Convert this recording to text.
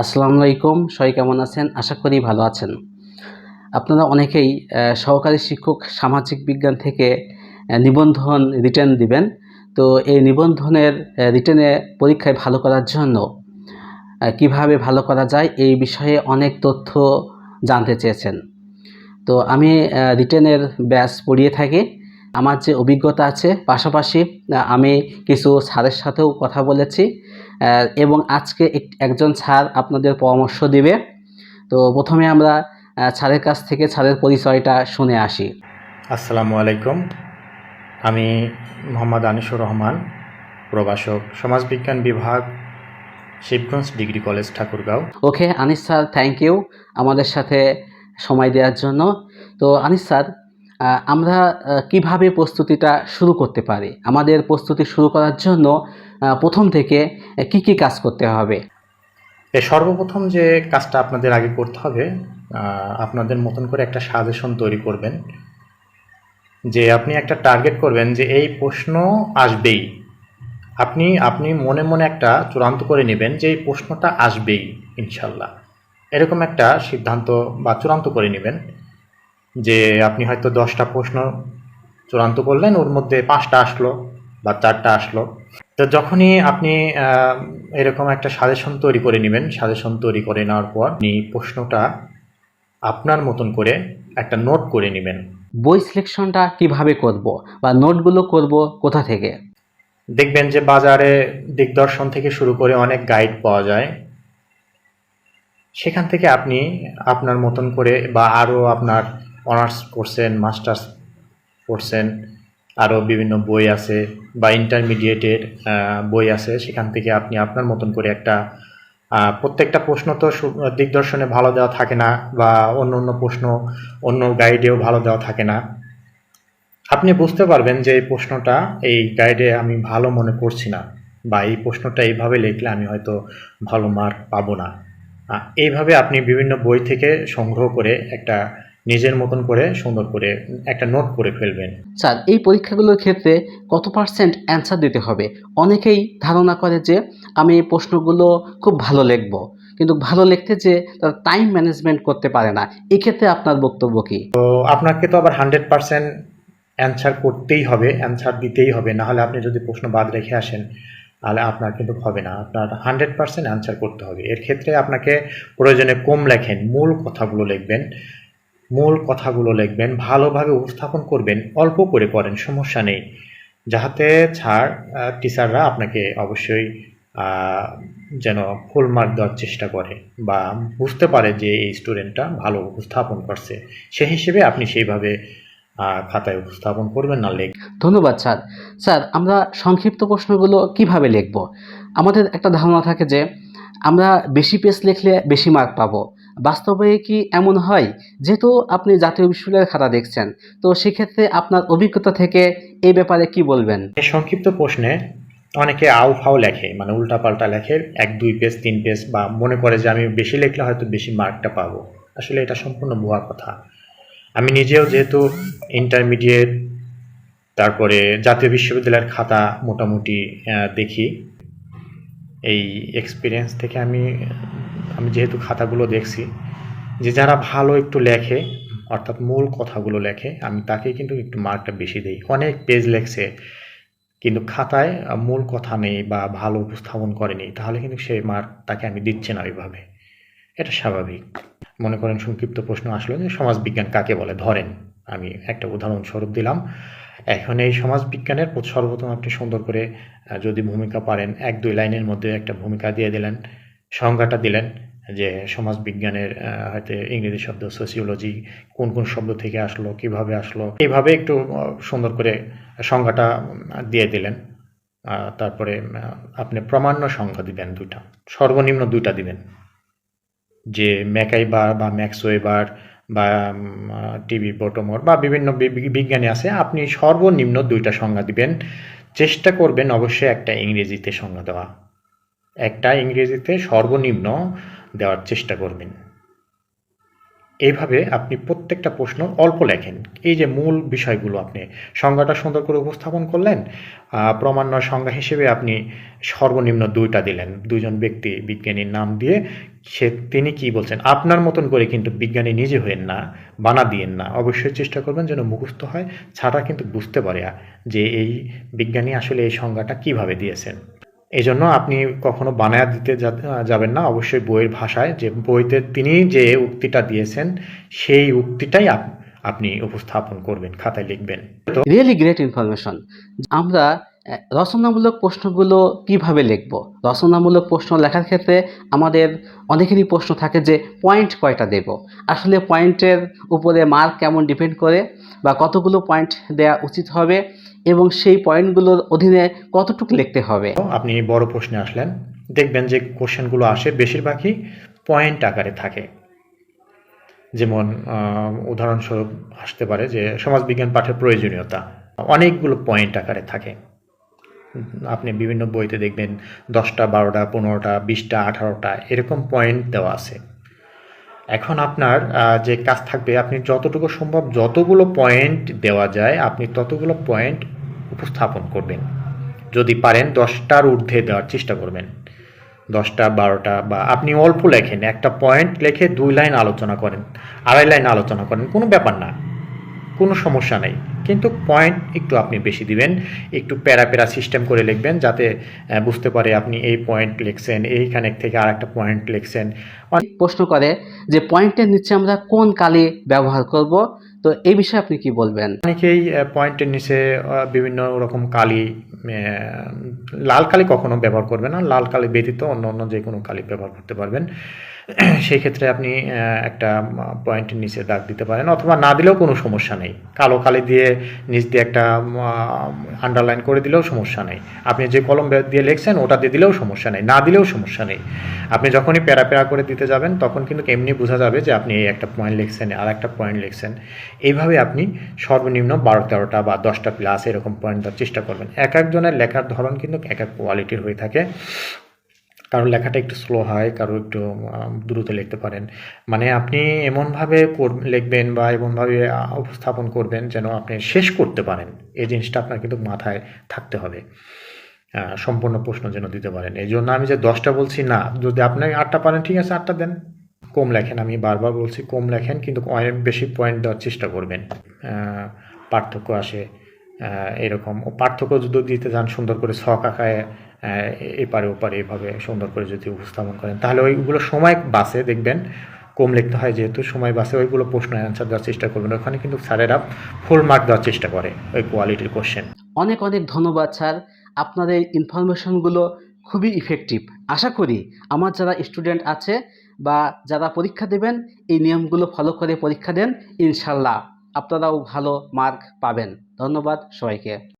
আসসালামু আলাইকুম, সবাই কেমন আছেন? আশা করি ভালো আছেন। আপনারা অনেকেই সহকারী শিক্ষক সামাজিক বিজ্ঞান থেকে নিবন্ধন রিটার্ন দিবেন। তো এই নিবন্ধনের রিটার্নে পরীক্ষায় ভালো করার জন্য কীভাবে ভালো করা যায় এই বিষয়ে অনেক তথ্য জানতে চেয়েছেন। তো আমি রিটেনের ব্যাস পড়িয়ে থাকি। আমার যে অভিজ্ঞতা আছে, পাশাপাশি আমি কিছু স্যারের সাথেও কথা বলেছি। এবং আজকে এক- একজন স্যার আপনাদের পরামর্শ দিবে। তো প্রথমে আমরা স্যারের কাছ থেকে স্যারের পরিচয়টা শুনে আসি। আসসালামু আলাইকুম। আমি মোহাম্মদ আনিসুর রহমান প্রভাষক সমাজবিজ্ঞান বিভাগ Shibganj degree college Thakurgaon. Okay Anis sir thank you আমাদের সাথে সময় দেওয়ার জন্য। তো আনিস স্যার আমরা কীভাবে প্রস্তুতিটা শুরু করতে পারি? আমাদের প্রস্তুতি শুরু করার জন্য প্রথম থেকে কি কি কাজ করতে হবে? সর্বপ্রথম যে কাজটা আপনাদের আগে করতে হবে আপনাদের মতন করে একটা সাজেশন তৈরি করবেন, যে আপনি একটা টার্গেট করবেন যে এই প্রশ্ন আসবেই। আপনি আপনি মনে মনে একটা চূড়ান্ত করে নেবেন যে এই প্রশ্নটা আসবেই, ইনশাল্লাহ। এরকম একটা সিদ্ধান্ত বা চূড়ান্ত করে নেবেন। যে আপনি হয়তো দশটা প্রশ্ন চূড়ান্ত করলেন ওর মধ্যে পাঁচটা আসলো বা চারটা আসলো। তো যখনই আপনি এরকম একটা সাজেশন তৈরি করে নেবেন সাজেশন তৈরি করে নেওয়ার পর আপনি প্রশ্নটা আপনার মতন করে একটা নোট করে নেবেন। বই সিলেকশনটা কীভাবে করব বা নোটগুলো করব কোথা থেকে? দেখবেন যে বাজারে দিগদর্শন থেকে শুরু করে অনেক গাইড পাওয়া যায়। সেখান থেকে আপনি আপনার মতন করে বা আরও আপনার অনার্স করছেন, মাস্টার্স করছেন, আরও বিভিন্ন বই আছে বা ইন্টারমিডিয়েটের বই আছে। সেখান থেকে আপনি আপনার মতন করে একটা প্রত্যেকটা প্রশ্ন তো দিগদর্শনে ভালো দেওয়া থাকে না বা অন্য অন্য প্রশ্ন, অন্য গাইডেও ভালো দেওয়া থাকে না। আপনি বুঝতে পারবেন যে এই প্রশ্নটা, এই গাইডে আমি ভালো মনে করছি না বা এই প্রশ্নটা এইভাবে লিখলে আমি হয়তো ভালো মার্ক পাবো না। এইভাবে আপনি বিভিন্ন বই থেকে সংগ্রহ করে একটা নিজের মতন করে সুন্দর করে একটা নোট করে ফেলবেন। স্যার এই পরীক্ষাগুলোর ক্ষেত্রে কত পার্সেন্ট অ্যান্সার দিতে হবে? অনেকেই ধারণা করে যে আমি এই প্রশ্নগুলো খুব ভালো লিখব কিন্তু ভালো লিখতে যে তার টাইম ম্যানেজমেন্ট করতে পারে না। এক্ষেত্রে আপনার বক্তব্য কি? তো আপনাকে তো আবার হান্ড্রেড পার্সেন্ট অ্যান্সার করতেই হবে অ্যান্সার দিতেই হবে। না হলে আপনি যদি প্রশ্ন বাদ রেখে আসেন তাহলে আপনার কিন্তু হবে না। আপনার হান্ড্রেড পার্সেন্ট অ্যান্সার করতে হবে। এর ক্ষেত্রে আপনাকে প্রয়োজনে কম লেখেন মূল কথাগুলো লিখবেন। মূল কথাগুলো লিখবেন, ভালোভাবে উপস্থাপন করবেন, অল্প করে করেন সমস্যা নেই। যাহাতে ছাড় টিচাররা আপনাকে অবশ্যই যেন ফুল মার্ক দেওয়ার চেষ্টা করে বা বুঝতে পারে যে এই স্টুডেন্টটা ভালো উপস্থাপন করছে। সেই হিসেবে আপনি সেইভাবে খাতায় উপস্থাপন করবেন না লেখ ধন্যবাদ, স্যার। স্যার, আমরা সংক্ষিপ্ত প্রশ্নগুলো কীভাবে লিখব? আমাদের একটা ধারণা থাকে যে, আমরা বেশি পেজ লিখলে বেশি মার্ক পাবো। বাস্তবে কি এমন হয়? যেহেতু আপনি জাতীয় বিশ্ববিদ্যালয়ের খাতা দেখছেন, তো সেক্ষেত্রে আপনার অভিজ্ঞতা থেকে এই ব্যাপারে কি বলবেন? এই সংক্ষিপ্ত প্রশ্নে অনেকে আউ ফাউ লেখে মানে উল্টাপাল্টা লেখে, এক, দুই পেজ, তিন পেজ, বা মনে করে যে আমি বেশি লিখলে হয়তো বেশি মার্কটা পাবো। আসলে এটা সম্পূর্ণ ভুয়া কথা। আমি নিজেও যেহেতু ইন্টারমিডিয়েট তারপরে জাতীয় বিশ্ববিদ্যালয়ের খাতা মোটামুটি দেখি এই এক্সপিরিয়েন্স থেকে আমি আমি যেহেতু খাতাগুলো দেখছি, যে যারা ভালো একটু লেখে, অর্থাৎ মূল কথাগুলো লেখে, আমি তাকে কিন্তু একটু মার্কটা বেশি দিই। অনেক পেজ লেখছে, কিন্তু খাতায় মূল কথা নেই বা ভালো উপস্থাপন করেনি, তাহলে কিন্তু সেই মার্ক তাকে আমি দিচ্ছি না ওইভাবে। এটা স্বাভাবিক। মনে করেন সংক্ষিপ্ত প্রশ্ন আসলো যে সমাজবিজ্ঞান কাকে বলে? ধরেন, আমি একটা উদাহরণস্বরূপ দিলাম এখন এই সমাজবিজ্ঞানের প্রথ- সর্বপ্রথম আপনি সুন্দর করে যদি ভূমিকা পারেন, এক দুই লাইনের মধ্যে একটা ভূমিকা দিয়ে দিলেন, সংজ্ঞাটা দিলেন যে সমাজবিজ্ঞানের হয়তো ইংরেজি শব্দ সোসিওলজি কোন কোন শব্দ থেকে আসলো, কীভাবে আসলো, এইভাবে একটু সুন্দর করে সংজ্ঞাটা দিয়ে দিলেন। তারপরে আপনি প্রমাণ্য সংখ্যা দিবেন দুইটা, সর্বনিম্ন দুইটা দিবেন। যে ম্যাকাইবার বা ম্যাক্সওয়েবার বা টিভি বটমর বা বিভিন্ন বিজ্ঞানী আছে, আপনি সর্বনিম্ন দুইটা সংজ্ঞা দিবেন। চেষ্টা করবেন অবশ্যই একটা ইংরেজিতে সংজ্ঞা দেওয়া। একটা ইংরেজিতে সর্বনিম্ন দেওয়ার চেষ্টা করবেন। এইভাবে আপনি প্রত্যেকটা প্রশ্ন অল্প লেখেন। এই যে মূল বিষয়গুলো আপনি সংজ্ঞাটা সুন্দর করে উপস্থাপন করলেন প্রমাণ্য সংজ্ঞা হিসেবে আপনি সর্বনিম্ন দুইটা দিলেন। দুইজন ব্যক্তি বিজ্ঞানীর নাম দিয়ে সে, তিনি কি বলছেন, আপনার মতন করে কিন্তু বিজ্ঞানী নিজে হয়েন না, বানা দিয়েন না। অবশ্যই চেষ্টা করবেন যেন মুখস্থ হয়, ছাড়া কিন্তু বুঝতে পারে যে এই বিজ্ঞানী আসলে এই সংজ্ঞাটা কীভাবে দিয়েছেন। এই জন্য আপনি কখনো বানায়া দিতে যাবেন না। অবশ্যই বইয়ের ভাষায় যে বইতে তিনি যে উক্তিটা দিয়েছেন, সেই উক্তিটাই আপ- আপনি উপস্থাপন করবেন, খাতায় লিখবেন। রিয়েলি গ্রেট ইনফরমেশন আমরা রচনামূলক প্রশ্নগুলো কীভাবে লিখব? রচনামূলক প্রশ্ন লেখার ক্ষেত্রে আমাদের অনেকেরই প্রশ্ন থাকে যে পয়েন্ট কয়টা দেব? আসলে পয়েন্টের উপরে মার্ক কেমন ডিপেন্ড করে বা কতগুলো পয়েন্ট দেওয়া উচিত হবে? এবং সেই পয়েন্টগুলোর অধীনে কতটুকু লিখতে হবে? আপনি বড় প্রশ্নে আসলেন। দেখবেন যে কোশ্চেনগুলো আসে, বেশিরভাগই পয়েন্ট আকারে থাকে। যেমন উদাহরণস্বরূপ আসতে পারে যে সমাজবিজ্ঞান পাঠের প্রয়োজনীয়তা। অনেকগুলো পয়েন্ট আকারে থাকে। আপনি বিভিন্ন বইতে দেখবেন দশটা, বারোটা, পনেরোটা, বিশটা, আঠারোটা, এরকম পয়েন্ট দেওয়া আছে। এখন আপনার যে কাজ থাকবে, আপনি যতটুকু সম্ভব যতগুলো পয়েন্ট দেওয়া যায়, আপনি ততগুলো পয়েন্ট উপস্থাপন করবেন। যদি পারেন দশটার ঊর্ধ্বে দেওয়ার চেষ্টা করবেন। দশটা, বারোটা বা আপনি অল্প লেখেন, একটা পয়েন্ট লেখে দুই লাইন আলোচনা করেন, আড়াই লাইন আলোচনা করেন, কোনো ব্যাপার না, কোনো সমস্যা নেই। কিন্তু পয়েন্ট একটু আপনি বেশি দিবেন, একটু প্যারা প্যারা সিস্টেম করে লিখবেন যাতে বুঝতে পারে আপনি এই পয়েন্ট লিখছেন, এইখানে থেকে আর একটা পয়েন্ট লিখছেন। অনেক প্রশ্ন করে যে পয়েন্টের নিচে আমরা কোন কালি ব্যবহার করব? তো এই বিষয়ে আপনি কি বলবেন? অনেকেই পয়েন্টের নিচে বিভিন্ন রকম কালি লাল কালি কখনো ব্যবহার করবে না। লাল কালি ব্যতীত অন্য অন্য যে কোনো কালি ব্যবহার করতে পারবেন। সেই ক্ষেত্রে আপনি একটা পয়েন্টের নিচে দাগ দিতে পারেন অথবা না দিলেও কোনো সমস্যা নেই। কালো কালি দিয়ে নিচ দিয়ে একটা আন্ডারলাইন করে দিলেও সমস্যা নেই। আপনি যে কলম দিয়ে লিখছেন ওটা দিয়ে দিলেও সমস্যা নেই। না দিলেও সমস্যা নেই। আপনি যখনই প্যারা প্যারা করে দিতে যাবেন তখন কিন্তু এমনি বোঝা যাবে যে আপনি এই একটা পয়েন্ট লিখছেন, আর একটা পয়েন্ট লিখছেন। এইভাবে আপনি সর্বনিম্ন বারো তেরোটা বা দশটা প্লাস এরকম পয়েন্ট দেওয়ার চেষ্টা করবেন। এক একজনের লেখার ধরন কিন্তু এক এক কোয়ালিটির হয়ে থাকে। কারোর লেখাটা একটু স্লো হয়, কারও একটু দ্রুত লিখতে পারেন। মানে আপনি এমনভাবে লিখবেন বা এমনভাবে উপস্থাপন করবেন যেন আপনি শেষ করতে পারেন। এই জিনিসটা আপনার কিন্তু মাথায় থাকতে হবে। সম্পূর্ণ প্রশ্ন যেন দিতে পারেন। এই জন্য আমি যে দশটা বলছি, না, যদি আপনি আটটা পারেন, ঠিক আছে, আটটা দেন। কম লেখেন, আমি বারবার বলছি, কম লেখেন, কিন্তু অনেক বেশি পয়েন্ট দেওয়ার চেষ্টা করবেন। পার্থক্য আসে এরকম। পার্থক্য যদি দিতে যান সুন্দর করে ছক আঁকায় এপারে ওপারে এভাবে সুন্দর করে যদি উপস্থাপন করেন। তাহলে ওইগুলো সময় বাসে দেখবেন। কম লিখতে হয় যেহেতু সময় বাসে ওইগুলো প্রশ্ন অ্যান্সার দেওয়ার চেষ্টা করবেন। ওখানে কিন্তু স্যারেরা ফুল মার্ক দেওয়ার চেষ্টা করে ওই কোয়ালিটির কোশ্চেন অনেক অনেক ধন্যবাদ, স্যার। আপনার এই ইনফরমেশনগুলো খুবই ইফেক্টিভ আশা করি আমার যারা স্টুডেন্ট আছে বা যারা পরীক্ষা দেবেন, এই নিয়মগুলো ফলো করে পরীক্ষা দেন। ইনশাল্লাহ আপনারাও ভালো মার্ক পাবেন। ধন্যবাদ সবাইকে।